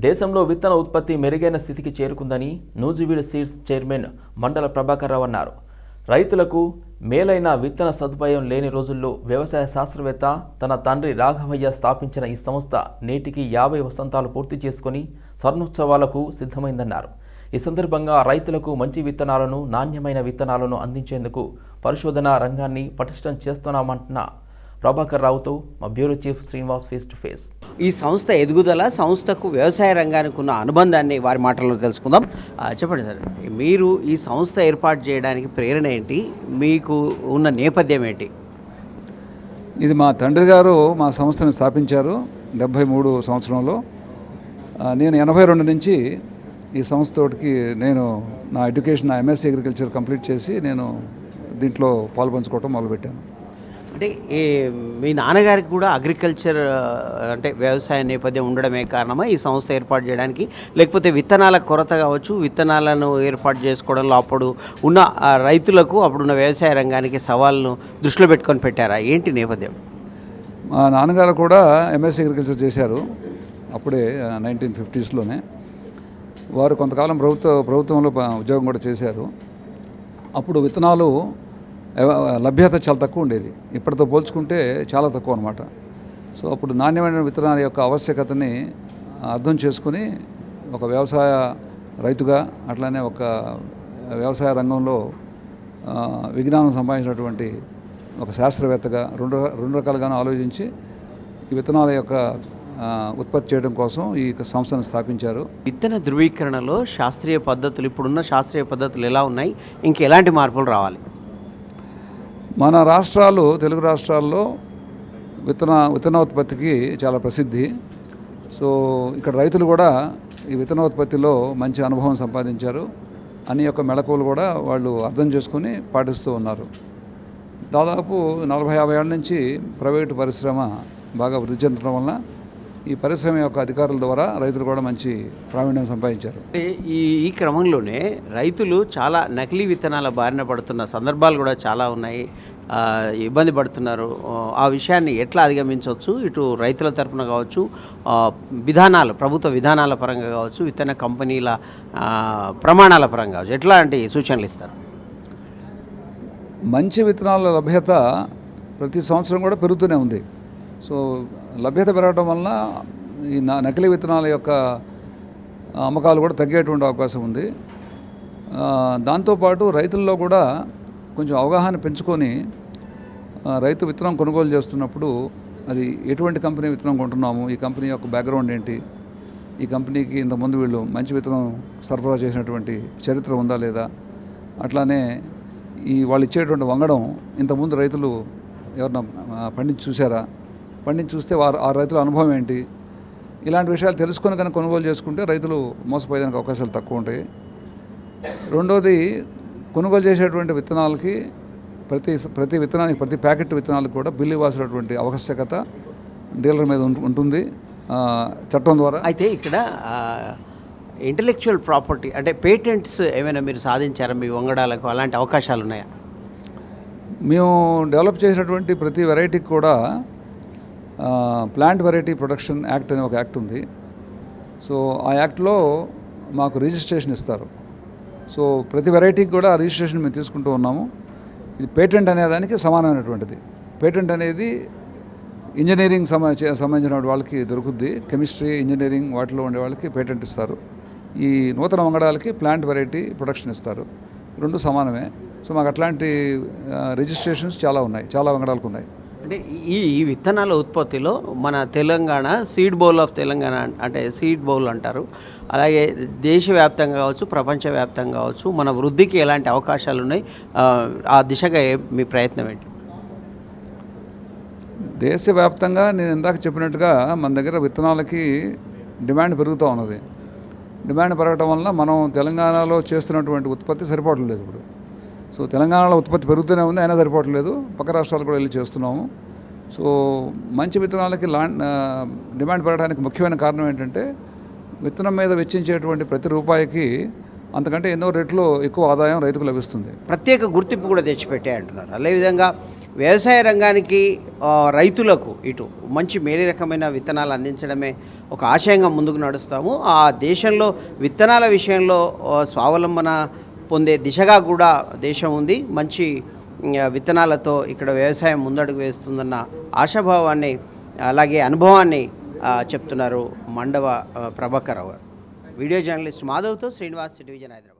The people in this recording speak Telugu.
దేశంలో విత్తన ఉత్పత్తి మెరుగైన స్థితికి చేరుకుందని నూజివీడు సీడ్స్ చైర్మన్ మండల ప్రభాకర్ రావు అన్నారు. రైతులకు మేలైన విత్తన సదుపాయం లేని రోజుల్లో వ్యవసాయ శాస్త్రవేత్త తన తండ్రి రాఘవయ్య స్థాపించిన ఈ సంస్థ నేటికి యాభై వసంతాలు పూర్తి చేసుకుని స్వర్ణోత్సవాలకు సిద్ధమైందన్నారు. ఈ సందర్భంగా రైతులకు మంచి విత్తనాలను నాణ్యమైన విత్తనాలను అందించేందుకు పరిశోధన రంగాన్ని పటిష్టం చేస్తున్నామంటున్న ప్రభాకర్ రావుతో మా bureau chief Srinivas face to face ఈ సంస్థ ఎదుగుదల సంస్థకు వ్యవసాయ రంగానికి ఉన్న అనుబంధాన్ని వారి మాటల్లో తెలుసుకుందాం. చెప్పండి సార్ మీరు ఈ సంస్థ ఏర్పాటు చేయడానికి ప్రేరణ ఏంటి? మీకు ఉన్న నేపథ్యం ఏంటి? ఇది మా తండ్రి గారు మా సంస్థను స్థాపించారు డెబ్భై మూడు సంవత్సరంలో. నేను ఎనభై రెండు నుంచి ఈ సంస్థతోటికి నేను నా ఎడ్యుకేషన్ నా ఎంఎస్సీ అగ్రికల్చర్ కంప్లీట్ చేసి నేను దీంట్లో పాల్పంచుకోవటం మొదలుపెట్టాను. అంటే ఈ మీ నాన్నగారికి కూడా అగ్రికల్చర్ అంటే వ్యవసాయ నేపథ్యం ఉండడమే కారణమా? ఈ సంస్థ ఏర్పాటు చేయడానికి లేకపోతే విత్తనాల కొరత కావచ్చు విత్తనాలను ఏర్పాటు చేసుకోవడంలో అప్పుడు ఉన్న రైతులకు అప్పుడున్న వ్యవసాయ రంగానికి సవాళ్ళను దృష్టిలో పెట్టుకొని పెట్టారా? ఏంటి నేపథ్యం? మా నాన్నగారు కూడా ఎంఎస్సీ అగ్రికల్చర్ చేశారు అప్పుడే నైన్టీన్ ఫిఫ్టీస్లోనే. వారు కొంతకాలం ప్రభుత్వ ప్రభుత్వంలో ఉద్యోగం కూడా చేశారు. అప్పుడు విత్తనాలు లభ్యత చాలా తక్కువ ఉండేది. ఇప్పటితో పోల్చుకుంటే చాలా తక్కువ అనమాట సో అప్పుడు నాణ్యమైన విత్తనాల యొక్క ఆవశ్యకతని అర్థం చేసుకుని ఒక వ్యవసాయ రైతుగా అట్లానే ఒక వ్యవసాయ రంగంలో విజ్ఞానం సంపాదించినటువంటి ఒక శాస్త్రవేత్తగా రెండు రెండు రకాలుగాను ఆలోచించి ఈ విత్తనాల యొక్క ఉత్పత్తి చేయడం కోసం ఈ సంస్థను స్థాపించారు. విత్తన ధృవీకరణలో శాస్త్రీయ పద్ధతులు ఇప్పుడున్న శాస్త్రీయ పద్ధతులు ఎలా ఉన్నాయి? ఇంకెలాంటి మార్పులు రావాలి? మన రాష్ట్రాలు తెలుగు రాష్ట్రాల్లో విత్తన విత్తనోత్పత్తికి చాలా ప్రసిద్ధి. సో ఇక్కడ రైతులు కూడా ఈ విత్తనోత్పత్తిలో మంచి అనుభవం సంపాదించారు. అని యొక్క మెళకువలు కూడా వాళ్ళు అర్థం చేసుకుని పాటిస్తూ ఉన్నారు. దాదాపు నలభై యాభై ఏళ్ళ నుంచి ప్రైవేటు పరిశ్రమ బాగా వృద్ధి చెందడం వలన ఈ పరిశ్రమ యొక్క అధికారుల ద్వారా రైతులు కూడా మంచి ప్రావీణ్యం సంపాదించారు. ఈ ఈ క్రమంలోనే రైతులు చాలా నకిలీ విత్తనాల బారిన పడుతున్న సందర్భాలు కూడా చాలా ఉన్నాయి. ఇబ్బంది పడుతున్నారు. ఆ, విషయాన్ని ఎట్లా అధిగమించవచ్చు? ఇటు రైతుల తరపున కావచ్చు విధానాలు ప్రభుత్వ విధానాల పరంగా కావచ్చు విత్తన కంపెనీల ప్రమాణాల పరంగా కావచ్చు ఎట్లాంటి సూచనలు ఇస్తారు? మంచి విత్తనాల లభ్యత ప్రతి సంవత్సరం కూడా పెరుగుతూనే ఉంది. సో లభ్యత పెరగడం వలన ఈ నా నకిలీ విత్తనాల యొక్క అమ్మకాలు కూడా తగ్గేటువంటి అవకాశం ఉంది. దాంతోపాటు రైతుల్లో కూడా కొంచెం అవగాహన పెంచుకొని రైతు విత్తనం కొనుగోలు చేస్తున్నప్పుడు అది ఎటువంటి కంపెనీ విత్తనం కొంటున్నాము ఈ కంపెనీ యొక్క బ్యాక్గ్రౌండ్ ఏంటి ఈ కంపెనీకి ఇంతకుముందు వీళ్ళు మంచి విత్తనం సరఫరా చేసినటువంటి చరిత్ర ఉందా లేదా అట్లానే ఈ వాళ్ళు ఇచ్చేటువంటి వంగడం ఇంతకుముందు రైతులు ఎవరన్నా పండించి చూసారా పండించి చూస్తే వారు ఆ రైతుల అనుభవం ఏంటి? ఇలాంటి విషయాలు తెలుసుకొని కనుక కొనుగోలు చేసుకుంటే రైతులు మోసపోయేదానికి అవకాశాలు తక్కువ ఉంటాయి. రెండోది కొనుగోలు చేసేటువంటి విత్తనాలకి ప్రతి ప్రతి విత్తనానికి ప్రతి ప్యాకెట్ విత్తనాలకు కూడా బిల్లు ఇవ్వాల్సినటువంటి ఆవశ్యకత డీలర్ మీద ఉంటు- ఉంటుంది. చట్టం ద్వారా. అయితే ఇక్కడ ఇంటలెక్చువల్ ప్రాపర్టీ అంటే పేటెంట్స్ ఏమైనా మీరు సాధించారా? మీ వంగడాలకు అలాంటి అవకాశాలు ఉన్నాయా? మేము డెవలప్ చేసినటువంటి ప్రతి వెరైటీకి కూడా ప్లాంట్ వెరైటీ ప్రొడక్షన్ యాక్ట్ అనే ఒక యాక్ట్ ఉంది. సో ఆ యాక్ట్లో మాకు రిజిస్ట్రేషన్ ఇస్తారు. సో ప్రతి వెరైటీకి కూడా రిజిస్ట్రేషన్ మేము తీసుకుంటూ ఉన్నాము. ఇది పేటెంట్ అనే దానికి సమానమైనటువంటిది. పేటెంట్ అనేది ఇంజనీరింగ్ సంబ సంబంధించిన వాళ్ళకి దొరుకుద్ది. కెమిస్ట్రీ ఇంజనీరింగ్ వాటిలో ఉండే వాళ్ళకి పేటెంట్ ఇస్తారు. ఈ నూతన వంగడాలకి ప్లాంట్ వెరైటీ ప్రొడక్షన్ ఇస్తారు. రెండు సమానమే. సో మాకు అట్లాంటి రిజిస్ట్రేషన్స్ చాలా ఉన్నాయి. చాలా వంగడాలకు ఉన్నాయి. అంటే ఈ విత్తనాల ఉత్పత్తిలో మన Telangana seed bowl of Telangana అంటే సీడ్ బౌల్ అంటారు. అలాగే దేశవ్యాప్తంగా కావచ్చు ప్రపంచవ్యాప్తంగా కావచ్చు మన వృద్ధికి ఎలాంటి అవకాశాలు ఉన్నాయి ఆ, దిశగా మీ ప్రయత్నం ఏంటి? దేశవ్యాప్తంగా నేను ఇందాక చెప్పినట్టుగా మన దగ్గర విత్తనాలకి డిమాండ్ పెరుగుతూ ఉన్నది. డిమాండ్ పెరగటం వలన మనం తెలంగాణలో చేస్తున్నటువంటి ఉత్పత్తి సరిపోవట్లేదు ఇప్పుడు. సో తెలంగాణలో ఉత్పత్తి పెరుగుతూనే ఉంది అయినా సరిపోవట్లేదు. పక్క రాష్ట్రాలు కూడా వెళ్ళి చేస్తున్నాము. సో మంచి విత్తనాలకి లా డిమాండ్ పెరగడానికి ముఖ్యమైన కారణం ఏంటంటే విత్తనం మీద వెచ్చించేటువంటి ప్రతి రూపాయికి అంతకంటే ఎన్నో రెట్లు ఎక్కువ ఆదాయం రైతుకు లభిస్తుంది. ప్రత్యేక గుర్తింపు కూడా తెచ్చిపెట్టాయి అంటున్నారు. అదేవిధంగా వ్యవసాయ రంగానికి రైతులకు ఇటు మంచి మేలు రకమైన విత్తనాలు అందించడమే ఒక ఆశయంగా ముందుకు నడుస్తాము. ఆ దేశంలో విత్తనాల విషయంలో స్వావలంబన పొందే దిశగా కూడా దేశం ఉంది. మంచి విత్తనాలతో ఇక్కడ వ్యవసాయం ముందడుగు వేస్తుందన్న ఆశాభావాన్ని అలాగే అనుభవాన్ని చెప్తున్నారు మండవ ప్రభాకర్ వీడియో జర్నలిస్ట్ మాధవ్తో శ్రీనివాస్ డివిజన్ హైదరాబాద్